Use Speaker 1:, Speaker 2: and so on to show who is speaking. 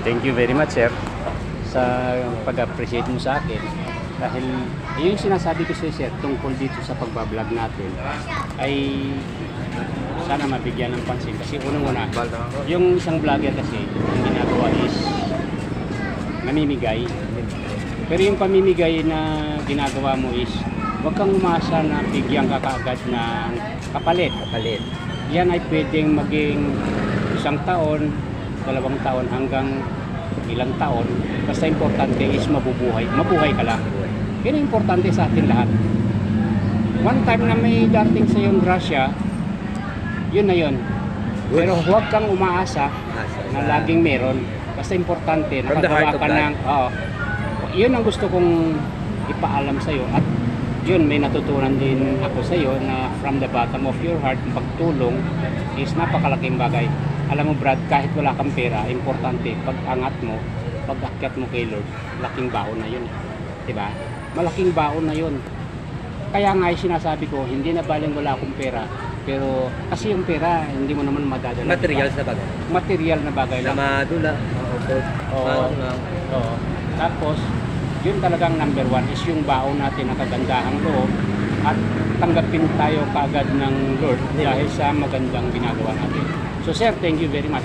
Speaker 1: Thank you very much, sir, sa pag-appreciate mo sa akin. Dahil yung sinasabi ko sa'yo, sir, tungkol dito sa pagbablog natin, ay sana mabigyan ng pansin. Kasi unang-una, yung isang vlogger kasi, ang ginagawa is namimigay. Pero yung pamimigay na ginagawa mo is, huwag kang umasa na bigyan ka kaagad ng kapalit.
Speaker 2: Kapalit.
Speaker 1: Yan ay pwedeng maging isang taon, dalawang taon hanggang ilang taon. Basta importante is mabubuhay. Mabuhay ka lang. Yan ang importante sa atin lahat. One time na may dating sa yung grasya, yun na yun. Pero huwag kang umaasa na laging meron. Basta importante, nakagawa ka ng... Oo. yun ang gusto kong ipaalam sa'yo. At yun, may natutunan din ako sa'yo na from the bottom of your heart, ang pagtulong is napakalaking bagay. Alam mo Brad, kahit wala kang pera, importante, pag angat mo, pag akyat mo kay Lord, laking baon na yun. Diba? Malaking baon na yun. Kaya nga yung sinasabi ko, hindi na baling wala akong pera. Pero kasi yung pera, hindi mo naman madadala.
Speaker 2: Materials
Speaker 1: diba?
Speaker 2: na bagay.
Speaker 1: Material na bagay
Speaker 2: Na
Speaker 1: lang.
Speaker 2: madula. maubos,
Speaker 1: Oo. Oo. Tapos, yun talagang number one is yung baon natin na kagandahang loob at tanggapin tayo kaagad ng Lord dahil sa magandang ginagawa natin. So sir, thank you very much.